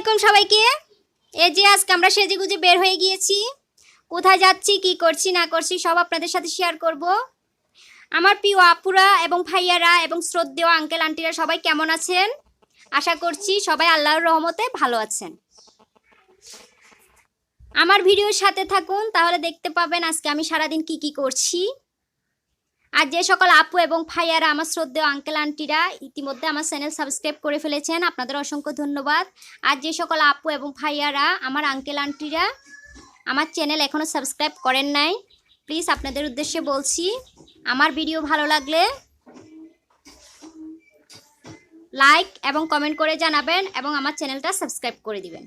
আলাইকুম সবাইকে। এই যে আজকে আমরা সেজে গুজে বের হয়ে গিয়েছি। কোথায় যাচ্ছি, কি করছি, না করছি, সব আপনাদের সাথে শেয়ার করব। আমার প্রিয় আপুরা এবং ভাইয়ারা এবং শ্রদ্ধেয় আঙ্কেল আন্টিরা সবাই কেমন আছেন? আশা করছি সবাই আল্লাহর রহমতে ভালো আছেন। আমার ভিডিওর সাথে থাকুন, তাহলে দেখতে পাবেন আজকে আমি সারাদিন কি কি করছি। আর যে সকল আপু এবং ভাইয়ারা আমার শ্রদ্ধেয় আঙ্কেল আন্টিরা ইতিমধ্যে আমার চ্যানেল সাবস্ক্রাইব করে ফেলেছেন, আপনাদের অসংখ্য ধন্যবাদ। আর যে সকল আপু এবং ভাইয়ারা আমার আঙ্কেল আন্টিরা আমার চ্যানেল এখনও সাবস্ক্রাইব করেন নাই প্লিজ আপনাদের উদ্দেশ্যে বলছি, আমার ভিডিও ভালো লাগলে লাইক এবং কমেন্ট করে জানাবেন এবং আমার চ্যানেলটা সাবস্ক্রাইব করে দিবেন।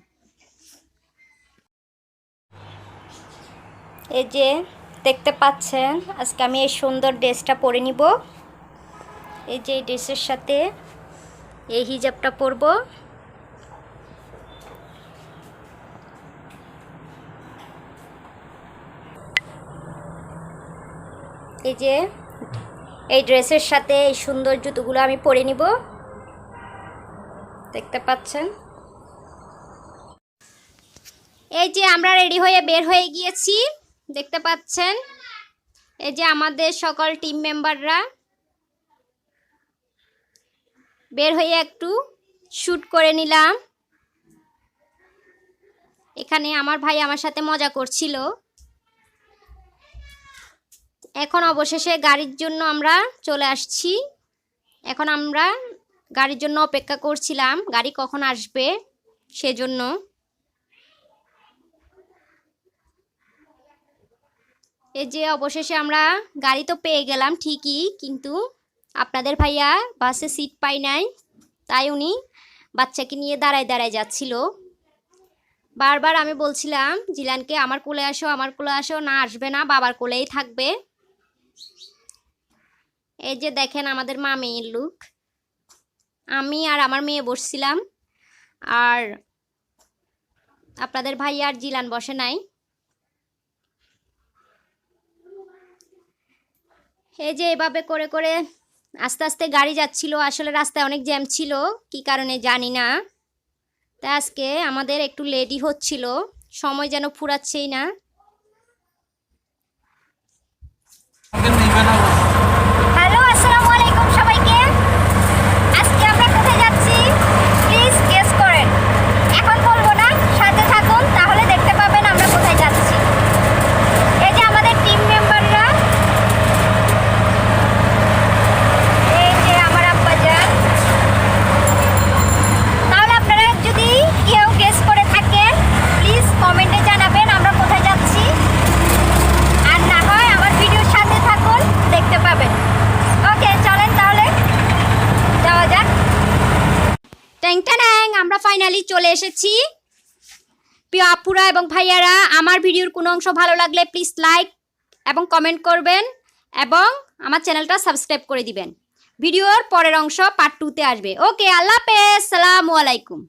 এই যে দেখতে পাচ্ছেন, আজকে আমি এই সুন্দর ড্রেসটা পরে নিব। এই যে ড্রেসের সাথে এই হিজাবটা পরবো। এই যে এই ড্রেসের সাথে এই সুন্দর জুতোগুলো আমি পরে নিব। দেখতে পাচ্ছেন? এই যে আমরা রেডি হয়ে বের হয়ে গিয়েছি। দেখতে পাচ্ছেন? এই যে আমাদের সকল টিম মেম্বাররা বের হয়ে একটু শ্যুট করে নিলাম। এখানে আমার ভাই আমার সাথে মজা করছিল। এখন অবশেষে গাড়ির জন্য আমরা চলে আসছি। এখন আমরা গাড়ির জন্য অপেক্ষা করছিলাম। গাড়ি কখন আসবে সেজন্য। এই যে অবশেষে আমরা গাড়ি তো পেয়ে গেলাম, ঠিকই, কিন্তু আপনাদের ভাইয়া বাসে সিট পাই নাই, তাই উনি বাচ্চাকে নিয়ে দাঁড়ায় দাঁড়ায় যাচ্ছিল। বারবার আমি বলছিলাম, জিলানকে আমার কোলে আসো, আমার কোলে আসো, না আসবে না, বাবার কোলেই থাকবে। এই যে দেখেন আমাদের মা মেয়ের লুক আমি আর আমার মেয়ে বসছিলাম, আর আপনাদের ভাই আর জিলান বসে নাই। এই যে এভাবে করে করে আস্তে আস্তে গাড়ি যাচ্ছিল, আসলে রাস্তায় অনেক জ্যাম ছিল, কি কারণে জানি না। তা আজকে আমাদের একটু লেডি হচ্ছিল, সময় যেন ফুরাচ্ছেই না হ্যালো আসসালামু আলাইকুম সবাইকে আজকে আমরা কোথায় যাচ্ছি প্লিজ গেস করেন এখন বলব না সাথে থাকুন তাহলে দেখতে পাবেন আমরা কোথায় যাচ্ছি এই যে আমাদের টিম মেম্বাররা এই যে আমার আব্বাজান তাহলে আপনারা যদি কেউ গেস করে থাকেন প্লিজ কমেন্টে জানাবেন আমরা কোথায় যাচ্ছি আর না হয় আমার ভিডিওর সাথে থাকুন দেখতে পাবেন ওকে চলেন তাহলে যাওয়া যাক ট্যাং আমরা ফাইনালি চলে এসেছি। প্রিয় আপুরা এবং ভাইয়ারা, আমার ভিডিওর কোনো অংশ ভালো লাগলে প্লিজ লাইক এবং কমেন্ট করবেন এবং আমার চ্যানেলটা সাবস্ক্রাইব করে দিবেন। ভিডিওর পরের অংশ পার্ট টুতে আসবে। ওকে আল্লাহ হাফেজ, সালামু আলাইকুম।